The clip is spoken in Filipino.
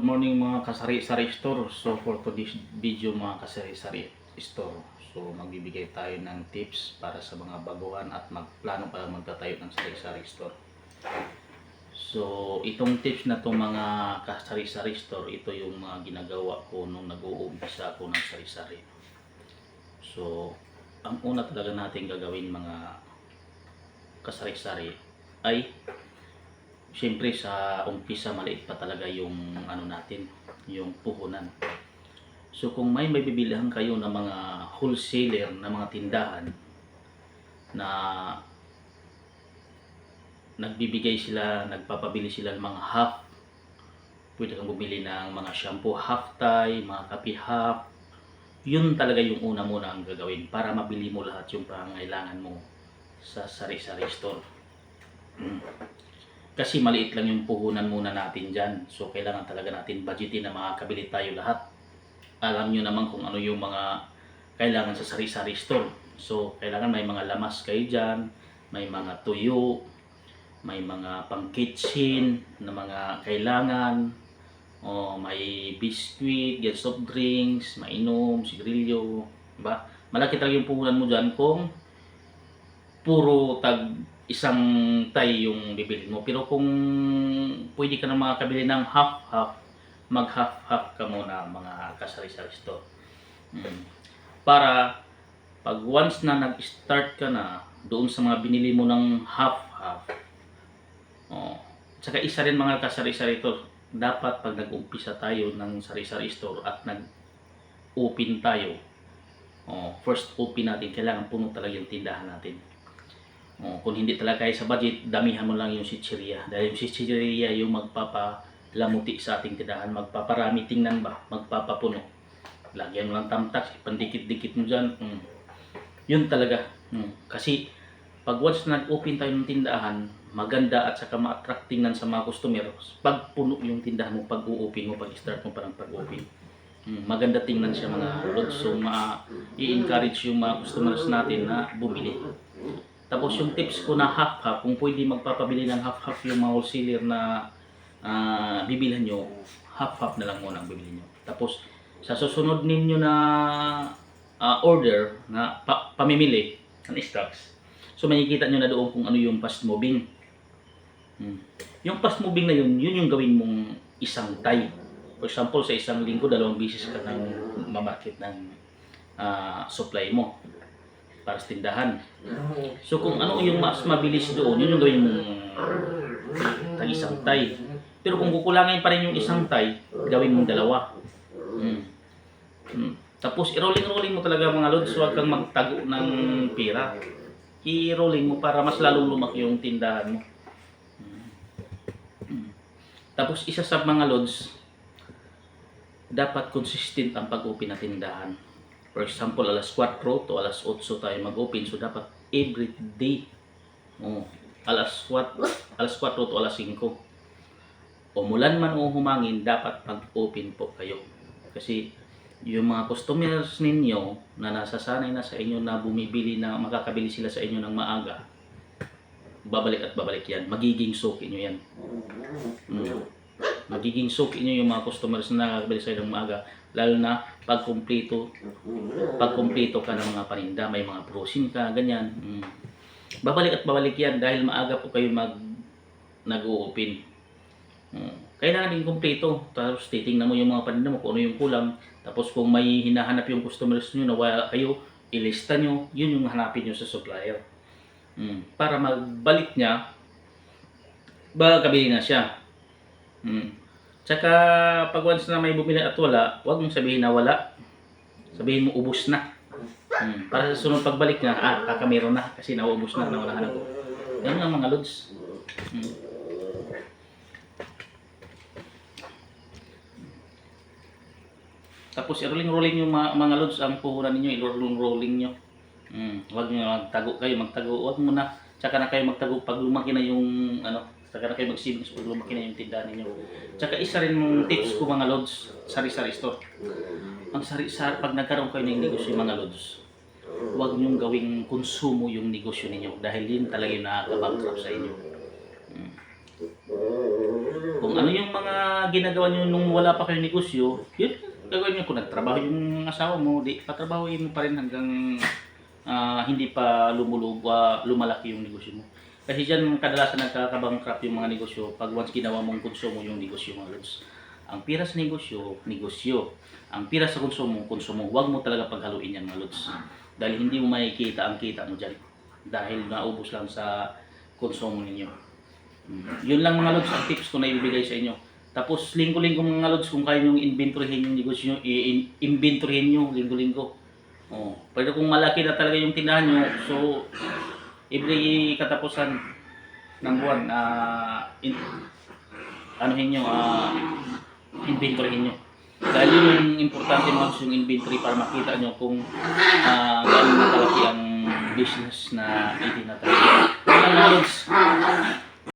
Good morning mga kasari-sari store. So for today's video mga kasari-sari store. So magbibigay tayo ng tips para sa mga baguhan at magplano para magtatayo ng sari-sari store. So itong tips na to mga kasari-sari store, ito yung mga ginagawa ko nung nag-uumpisa ako ng sari-sari. So ang una talaga natin gagawin mga kasari-sari ay Siyempre sa umpisa maliit pa talaga yung ano natin, yung puhunan. So kung may mabibilihan kayo ng mga wholesaler na mga tindahan na nagbibigay sila, nagpapabili sila ng mga half, pwede kang bumili ng mga shampoo half tie, mga kape half, yun talaga yung una muna ang gagawin para mabili mo lahat yung pangailangan mo sa sari-sari store. Kasi maliit lang yung puhunan muna natin dyan. So, kailangan talaga natin budgetin na makakabili tayo lahat. Alam nyo naman kung ano yung mga kailangan sa sari-sari store. So, kailangan may mga lamas kayo dyan, may mga tuyo, may mga pang kitchen na mga kailangan, o may biscuit, get soft drinks, mainom, sigarilyo, diba? Malaki talaga yung puhunan mo dyan kung puro tag isang tay yung bibili mo. Pero kung pwede ka na makakabili ng half-half, mag-half-half ka muna mga kasari-sari store. Mm. Para pag once na nag-start ka na doon sa mga binili mo ng half-half, oh, tsaka isa rin mga kasari-sari store, dapat pag nag-umpisa tayo ng sari-sari store at nag-open tayo, oh, first open natin, kailangan puno talaga yung tindahan natin. Oh, kung hindi talaga kaya sa budget, damihan mo lang yung chichirya. Dahil yung chichirya yung magpapalamuti sa ating tindahan, magpaparami tingnan ba, magpapapuno. Lagyan mo lang tamtak, pandikit-dikit mo dyan. Mm. Yun talaga. Mm. Kasi pag once nag-open tayo ng tindahan, maganda at saka ma-attract sa mga customer. Pag puno yung tindahan mo, pag u-open mo, pag start mo parang pag-open. Mm, maganda tingnan siya mga lods. So, ma-i-encourage yung mga customers natin na bumili. Tapos yung tips ko na half-half, kung pwede magpapabili ng half-half yung mga wholesaler na ah, bibilhan nyo, half-half na lang muna ang bibili nyo. Tapos sa susunod ninyo na ah, order na pa- pamimili ng stocks, so makikita nyo na doon kung ano yung fast moving. Hmm. Yung fast moving na yun, yun yung gawin mong isang tie. For example, sa isang linggo, dalawang beses ka nang mamarket ng ah, supply mo para sa tindahan. So kung ano yung mas mabilis doon, yun yung gawin mong tag isang tay. Pero kung kukulangin pa rin yung isang tay, gawin mong dalawa. Mm. Mm. Tapos i-rolling-rolling mo talaga mga lods, huwag kang magtago ng pira. I-rolling mo para mas lalong lumaki yung tindahan mo. Mm. Mm. Tapos isa sa mga lods, dapat consistent ang pag-open na tindahan. For example, alas 4 to alas 8 tayo mag-open. So, dapat every day. Oh, alas 4, alas 4 to alas 5. Umulan man o humangin, dapat mag-open po kayo. Kasi yung mga customers ninyo na nasasanay na sa inyo na bumibili na makakabili sila sa inyo ng maaga, babalik at babalik yan. Magiging soak inyo yan. Mm. Magiging soak inyo yung mga customers na nakakabili sa inyo ng maaga. Lalo na pag kumpleto pag kumpleto ka ng mga paninda, may mga prosin ka, ganyan. Mm. Babalik at babalik yan dahil maaga po kayo mag nag-open. Mm. Kailangan din kumpleto. Tapos titingnan mo yung mga paninda mo kung ano yung kulang. Tapos kung may hinahanap yung customers nyo na wala kayo, ilista nyo, yun yung hanapin nyo sa supplier. Mm. Para magbalik niya, baka kabili na siya. Mm. Tsaka pag once na may bumili at wala, huwag mong sabihin na wala. Sabihin mo ubos na. Hmm. Para sa sunod pagbalik niya, ah, kakameron na kasi nauubos na, nawala na ko. Yan ang mga lods. Hmm. Tapos i-rolling-rolling yung mga, mga lods ang puhunan ninyo, i-rolling-rolling nyo. Hmm. Huwag nyo magtago kayo, magtago. Huwag muna, tsaka na kayo magtago pag lumaki na yung, ano, tsaka na kayo mag-savings pag lumaki na yung tindahan ninyo. Tsaka isa rin mong tips ko mga lods, sari-sari store. Ang sari-sari, pag nagkaroon kayo ng negosyo mga lods, huwag niyong gawing konsumo yung negosyo ninyo dahil yun talaga yung nakaka-bankrupt sa inyo. Mm. Kung ano yung mga ginagawa nyo nung wala pa kayo negosyo, yun gagawin nyo. Kung nagtrabaho yung asawa mo, di patrabahoin mo pa rin hanggang ah, hindi pa lumulog, ah, lumalaki yung negosyo mo. Kasi dyan kadalasan nagkakabankrupt yung mga negosyo pag once ginawa mong konsumo yung negosyo mga lods. Ang pira sa negosyo, negosyo. Ang pira sa konsumo, konsumo. Huwag mo talaga paghaluin yan mga lods. Dahil hindi mo makikita ang kita mo dyan. Dahil naubos lang sa konsumo ninyo. Mm. Yun lang mga lods ang tips ko na ibibigay sa inyo. Tapos linggo-linggo mga lods kung kaya nyo inventoryhin yung negosyo nyo, i-inventoryhin nyo linggo-linggo. Oh, pero kung malaki na talaga yung tindahan nyo, so every katapusan ng buwan, ah in, anuhin nyo, ah inventoryhin nyo. Dahil yun yung importante mga yung inventory para makita nyo kung ah gaano na kalaki ang business na lang mga lods.